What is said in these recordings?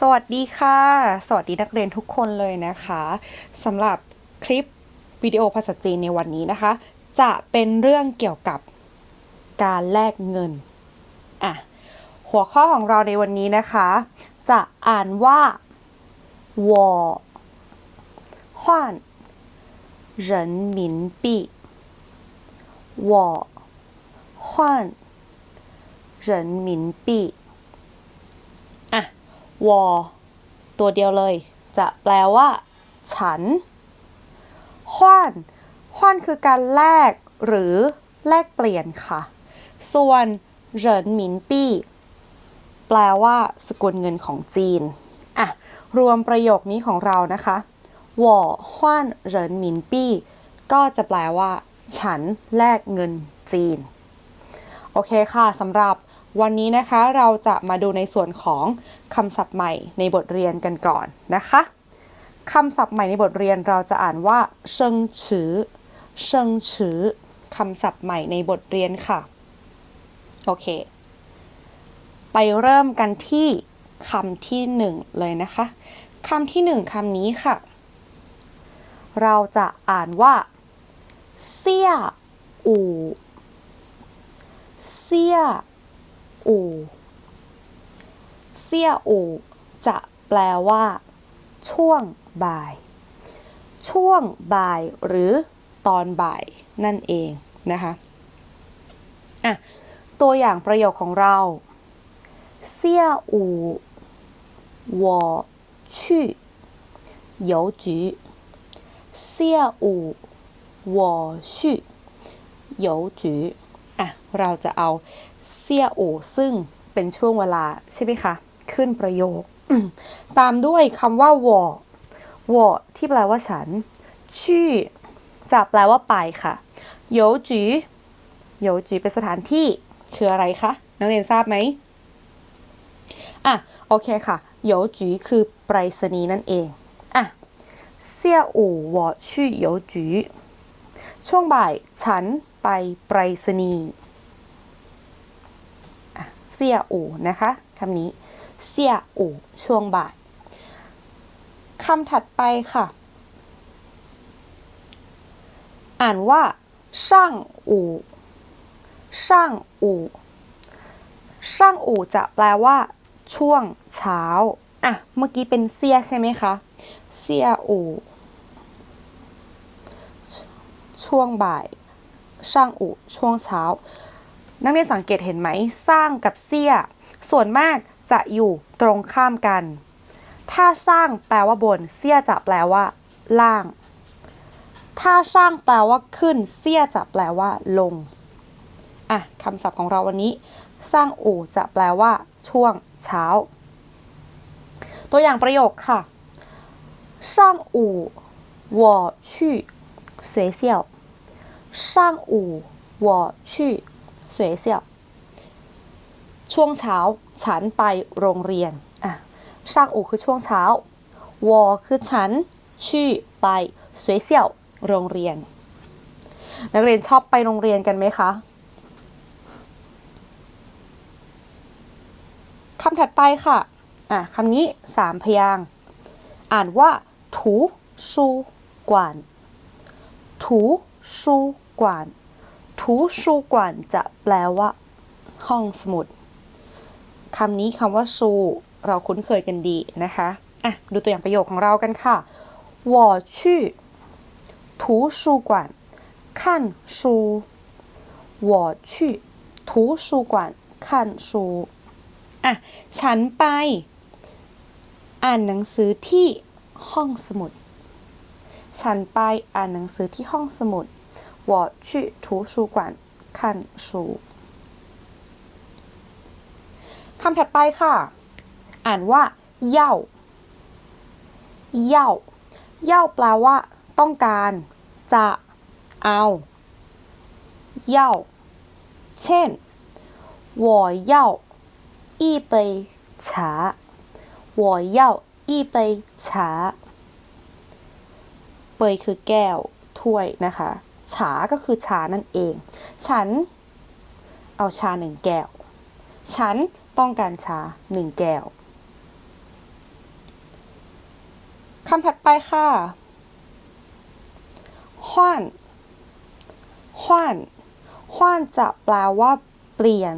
สวัสดีค่ะ สวัสดีนักเรียนทุกคนเลยนะคะสำหรับคลิปวิดีโอภาษาจีนในวันนี้นะคะ จะเป็นเรื่องเกี่ยวกับการแลกเงินอะหัวข้อของเราในวันนี้นะคะ จะอ่านว่าวอ换人民币我换人民币 วอตัวเดียวเลย จะแปลว่า ฉันฮวานฮวานคือการแลกหรือแลกเปลี่ยนค่ะ ส่วนเหรินหมินปี้ แปลว่า สกุลเงินของจีนอะรวมประโยคนี้ของเรานะคะวอฮวานเหรินหมินปี้ ก็จะแปลว่า ฉันแลกเงินจีน โอเคค่ะสำหรับ วันนี้นะคะเราจะมาดูในส่วนของคำศัพท์ใหม่ในบทเรียนกันก่อนนะคะคำศัพท์ใหม่ในบทเรียนเราจะอ่านว่าเชิงฉือเชิงฉือคำศัพท์ใหม่ในบทเรียนค่ะ โอเค ไปเริ่มกันที่คำที่หนึ่งเลยนะคะคำที่หนึ่งคำนี้ค่ะ เราจะอ่านว่าเสี่ยอู่เสี่ย อู่เสี่ยอู่จะแปลว่า ช่วงบ่าย ช่วงบ่ายหรือตอนบ่ายนั่นเองนะคะอ่ะตัวอย่างประโยคของเราเสี่ยอู่我去邮局เสี่ยอู่我去邮局อ่ะเราจะเอา เสี่ยอู่ซึ่งเป็นช่วงเวลาใช่ไหมคะ ขึ้นประโยค ตามด้วยคำว่าวอวอที่แปลว่าฉัน ชื่อจะแปลว่าไปค่ะโยจีโยจีเป็นสถานที่คืออะไรคะ นักเรียนทราบไหมอะ โอเคค่ะโยจีคือไปรษณีย์นั่นเอง อะเสี่ยอู่วอชื่อโยจีช่วงบ่ายฉันไปไปรษณีย์ เสี่ยอู่นะคะคำนี้เสี่ยอู่ช่วงบ่ายคำถัดไปค่ะ อ่านว่าช่างอู่ช่างอู่ช่างอู่จะแปลว่า ช่วงเช้าอะเมื่อกี้เป็นเสียใช่ไหมคะเสียอู่ช่วงบ่ายช่างอู่ช่วงเช้า นักเรียนสังเกตเห็นไหม สร้างกับเสีย ส่วนมากจะอยู่ตรงข้ามกัน ถ้าสร้างแปลว่าบน เสียจะแปลว่า ล่าง ถ้าสร้างแปลว่าขึ้น เสียจะแปลว่า ลง อ่ะคำศัพท์ของเราวันนี้ สร้างอู่จะแปลว่า ช่วงเช้า ตัวอย่างประโยคค่ะ上午我去学校上午我去 สวเสี่ยว ช่วงเช้าฉันไปโรงเรียนอะช่างอูคือช่วงเช้าวอคือฉันชื่อไปสวเสี่ยว โรงเรียน นักเรียนชอบไปโรงเรียนกันไหมคะคำถัดไปค่ะ อะคำนี้สามพยาง อ่านว่า ถูสูกวนถูสูกวาน ถูชูกวนจะแปลว่า ห้องสมุด คำนี้คำว่าชูเราคุ้นเคยกันดีนะคะ อ่ะ ดูตัวอย่างประโยคของเรากันค่ะ我去图书馆看书我去图书馆看书อ่ะ ฉันไป อ่านหนังสือที่ห้องสมุด ฉันไปอ่านหนังสือที่ห้องสมุด 我去图书馆看书คำถัดไปค่ะ อ่านว่าเย่าเย่าเย่าแปลว่า ต้องการ จะ เอาเย่าเช่น我要一杯茶我要一杯茶เปยคือแก้ว ถ้วยนะคะ ฉาก็คือชานั่นเอง ฉัน เอาชาหนึ่งแก้ว ฉันต้องการชาหนึ่งแก้ว คำถัดไปค่ะห้านห้านห้านจะแปลว่าเปลี่ยน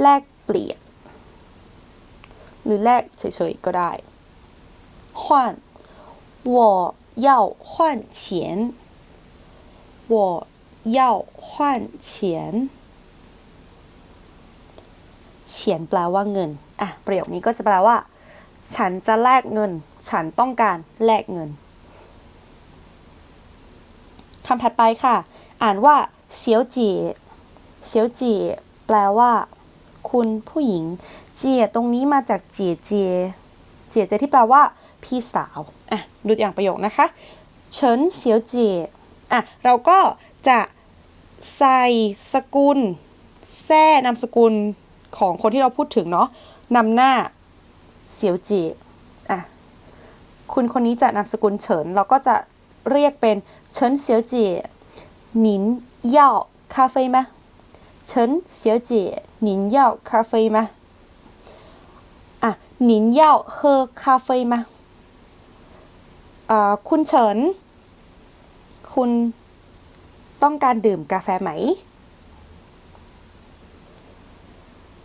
แลกเปลี่ยน หรือแลกเฉยๆก็ได้换我要换钱 我要换钱เฉียนแปลว่าเงิน อ่ะ ประโยคนี้ก็จะแปลว่า ฉันจะแลกเงิน ฉันต้องการแลกเงิน คำถัดไปค่ะ อ่านว่าเสียวจีเสียวจีแปลว่า คุณผู้หญิง เจียตรงนี้มาจากเจียเจียเจียเจียที่แปลว่า พี่สาว อ่ะ ดูตัวอย่างประโยคนะคะ เฉินเสียวเจีย อะเราก็จะใส่สกุลแท่นามสกุลของคนที่เราพูดถึงเนาะนำหน้าเสียวจีอะคุณคนนี้จะนามสกุลเฉิน เราก็จะเรียกเป็นเฉินเสียวจีหนินเย่าคาเฟ่ไหมเฉินเสียวจีหนินเย่าคาเฟ่ไหมอะหนินเย่าเฮอคาเฟ่ไหมอ่าคุณเฉิน คุณต้องการดื่มกาแฟไหม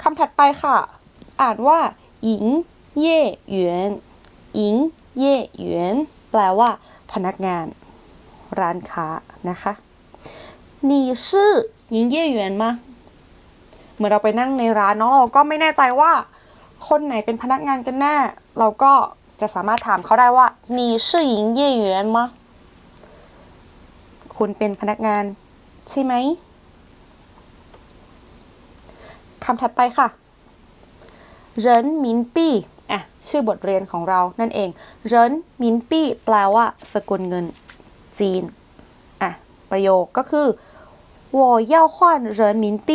คำถัดไปค่ะ อ่านว่า หญิง เย่หยวนหญิง เย่หยวนแปลว่า พนักงาน ร้านค้านะคะ你是หญิงเย่หยวน吗เมื่อเราไปนั่งในร้านเนาะเราก็ไม่แน่ใจว่า คนไหนเป็นพนักงานกันแน่ เราก็จะสามารถถามเขาได้ว่า你是หญิงเย่หยวน吗 คุณเป็นพนักงานใช่ไหม คำถัดไปค่ะเหรินหมินปี้อ่ะ ชื่อบทเรียนของเรานั่นเองเหรินหมินปี้แปลว่า สกุลเงินจีน อ่ะ ประโยคก็คือ我要换人民币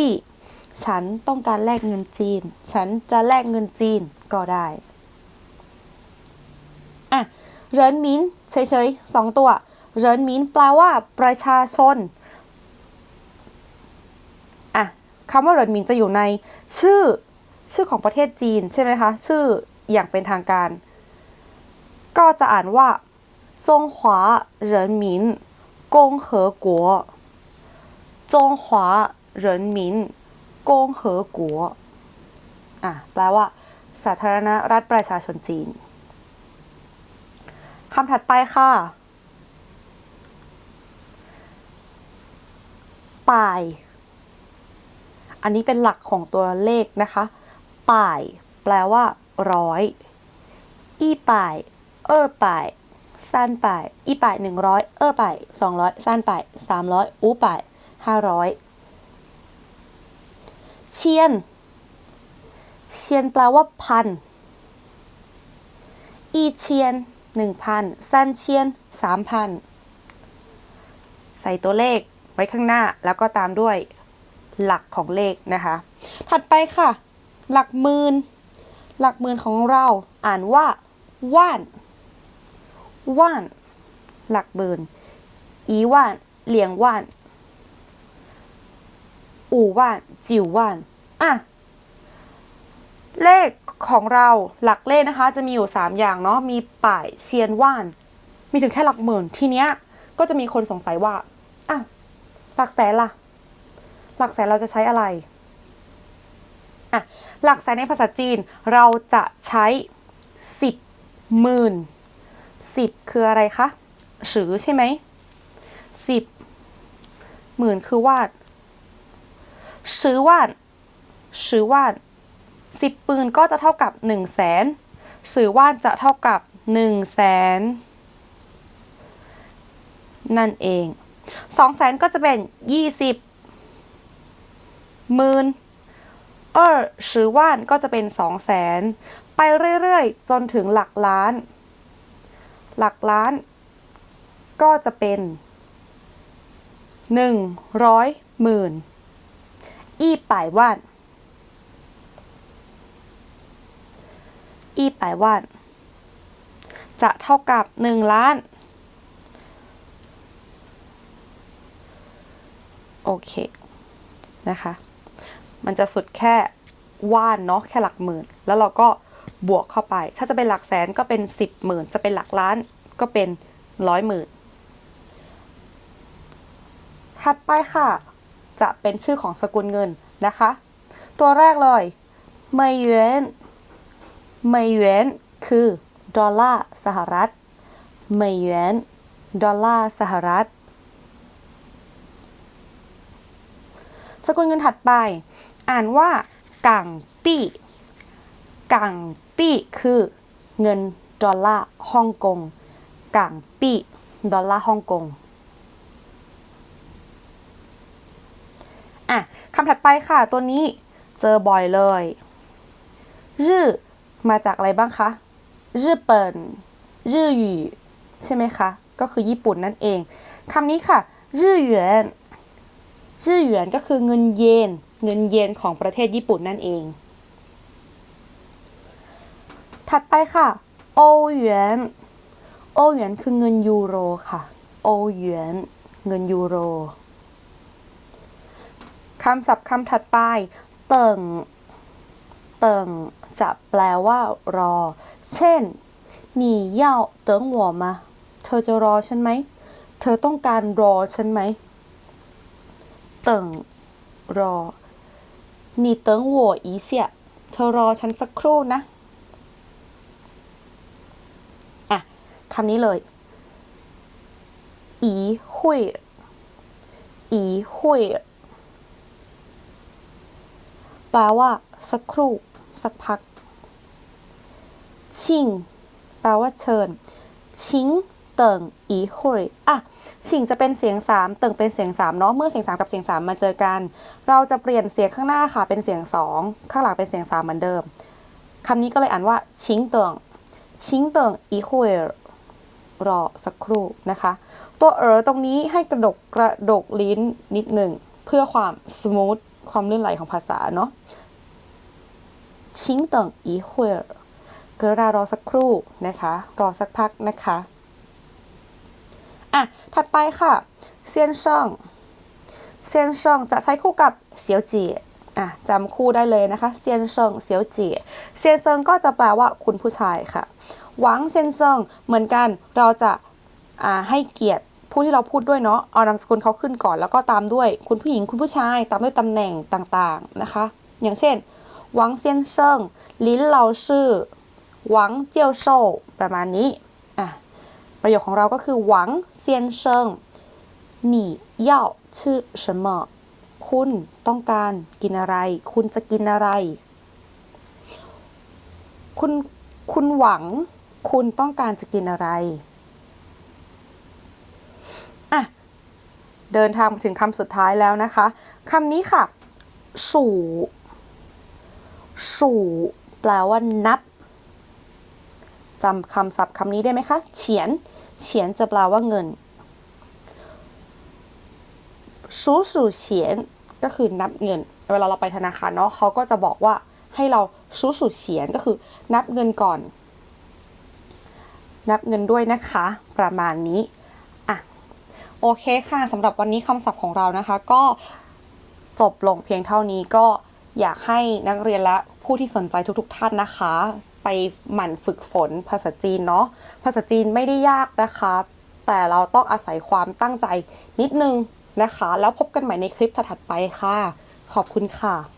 ฉันต้องการแลกเงินจีน ฉันจะแลกเงินจีนก็ได้ อ่ะเหรินหมินเฉยๆสองตัว เหรินหมินแปลว่าประชาชนอะคำว่าเหรินหมินจะอยู่ในชื่อชื่อของประเทศจีนใช่ไหมคะ ชื่ออย่างเป็นทางการ ก็จะอ่านว่าจงหวาเหรินหมินกงเหอกัวจงหวาเหรินมินกงเหอกัวอะแปลว่า สาธารณรัฐประชาชนจีนคำถัดไปค่ะ ป่าย อันนี้เป็นหลักของตัวเลขนะคะ ป่าย แปลว่าร้อยอีป่าย เออป่ายสั้นป่ายอีป่ายหนึ่งร้อยเออป่ายสองร้อยสั้นป่ายสามร้อยอู้ป่ายห้าร้อยเชียน เชียนแปลว่าพัน อีเชียนหนึ่งพันสั้นเชียนสามพัน ใส่ตัวเลข ไว้ข้างหน้าแล้วก็ตามด้วยหลักของเลขนะคะ ถัดไปค่ะ หลักหมื่นหลักหมื่นของเราอ่านว่าว่านว่านหลักหมื่นอีว่านเหลียงว่านอู่ว่านจิ๋วว่านอะเลขของเราหลักเลขนะคะ จะมีอยู่ 3 อย่างเนาะมีป่ายเชียนว่าน มีถึงแค่หลักหมื่นทีเนี้ยก็จะมีคนสงสัยว่าอ้าว หลักแสนล่ะ หลักแสนเราจะใช้อะไรอะหลักแสนในภาษาจีนเราจะใช้สิบหมื่นสิบคืออะไรคะสือใช่ไหมสิบหมื่นคือวาดซื้อวาดซื้อวาดสิบปืนก็จะเท่ากับหนึ่งแสนซื้อวาดจะเท่ากับหนึ่งแสนนั่นเอง สองแสนก็จะเป็นยี่สิบหมื่นเออซื้อว่านก็จะเป็นสองแสนไปเรื่อยๆ จนถึงหลักล้าน หลักล้านก็จะเป็นหนึ่งร้อยหมื่นอีป่ายว่าน อีป่ายว่าน จะเท่ากับหนึ่งล้าน โอเคนะคะ มันจะสุดแค่ว่านเนาะแค่หลักหมื่น แล้วเราก็บวกเข้าไป ถ้าจะเป็นหลักแสนก็เป็นสิบหมื่นจะเป็นหลักล้านก็เป็นร้อยหมื่นถัดไปค่ะ จะเป็นชื่อของสกุลเงินนะคะ ตัวแรกเลยเมยเยนเมยเยนคือดอลลาร์สหรัฐเมยเยนดอลลาร์สหรัฐ สกุลเงินถัดไป อ่านว่ากังปี้กังปี้คือเงินดอลลาร์ฮ่องกงกังปี้ดอลลาร์ฮ่องกงอะคำถัดไปค่ะ ตัวนี้เจอบ่อยเลยรื่อมาจากอะไรบ้างคะรื่อเปินรื่อหยู่ใช่ไหมคะ ก็คือญี่ปุ่นนั่นเองคำนี้ค่ะรื่อหยวน ชื่อหยวนก็คือเงินเยน เงินเยนของประเทศญี่ปุ่นนั่นเอง ถัดไปค่ะโอหยวนโอหยวนคือเงินยูโรค่ะโอหยวนเงินยูโรคำศัพท์คำถัดไป เติ่ง เติ่ง จะแปลว่ารอ เช่นหนี่เย่าเติ่งหัวมา เธอจะรอฉันไหม เธอต้องการรอฉันไหม เติ่งรอนี่เติ่งโวอีเสียเธอรอฉันสักครู่นะ อะคำนี้เลย อีหุยอีหุยแปลว่า สักครู่ สักพัก ชิง แปลว่าเชิญ ชิงเติงอีหุยอะ ชิงจะเป็นเสียงสามเติ่งเป็นเสียงสามเนาะเมื่อเสียงสามกับเสียงสามมาเจอกัน เราจะเปลี่ยนเสียงข้างหน้าค่ะเป็นเสียงสองข้างหลังเป็นเสียงสามเหมือนเดิมคำนี้ก็เลยอ่านว่าชิงเติ่งชิงเติ่งอีฮุยรอสักครู่นะคะ ตัวเออตรงนี้ให้กระดกกระดกลิ้นนิดหนึ่งเพื่อความสมูทความลื่นไหลของภาษาเนาะชิงเติ่งอีฮุยกระดารอสักครู่นะคะ รอสักพักนะคะ อะ ถัดไปค่ะ เซียนช่อง เซียนช่องจะใช้คู่กับเสียวจีอะจำคู่ได้เลยนะคะ เซียนเซิงเสียวจีเซียนเซิงก็จะแปลว่าคุณผู้ชายค่ะ หวังเซียนเซิงเหมือนกัน เราจะอ่าให้เกียรติผู้ที่เราพูดด้วยเนาะ เอานามสกุลเขาขึ้นก่อน แล้วก็ตามด้วยคุณผู้หญิงคุณผู้ชาย ตามด้วยตำแหน่งต่างๆนะคะ อย่างเช่น หวังเซียนเซิงลินเหลาชื่อ หวังเจียวโซประมาณนี้ ประโยคของเราก็คือหวังเซียนเชิงหนี่เย่าชื่อ什么คุณต้องการกินอะไร คุณจะกินอะไร คุณคุณหวัง คุณต้องการจะกินอะไรอะเดินทางมาถึงคำสุดท้ายแล้วนะคะคำนี้ค่ะ สู่ สู่ แปลว่านับจำคำศัพท์คำนี้ได้ไหมคะ เฉียน เฉียนจะแปลว่าเงินสูสู่เฉียนก็คือนับเงิน เวลาเราไปธนาคารเนาะเขาก็จะบอกว่าให้เราสูสู่เฉียนก็คือนับเงินก่อน นับเงินด้วยนะคะ ประมาณนี้อะโอเคค่ะสำหรับวันนี้คำศัพท์ของเรานะคะ ก็จบลงเพียงเท่านี้ก็อยากให้นักเรียนและผู้ที่สนใจทุกๆ ท่านนะคะ ไปหมั่นฝึกฝนภาษาจีนเนาะภาษาจีนไม่ได้ยากนะคะ แต่เราต้องอาศัยความตั้งใจนิดนึงนะคะ แล้วพบกันใหม่ในคลิปถัดไปค่ะ ขอบคุณค่ะ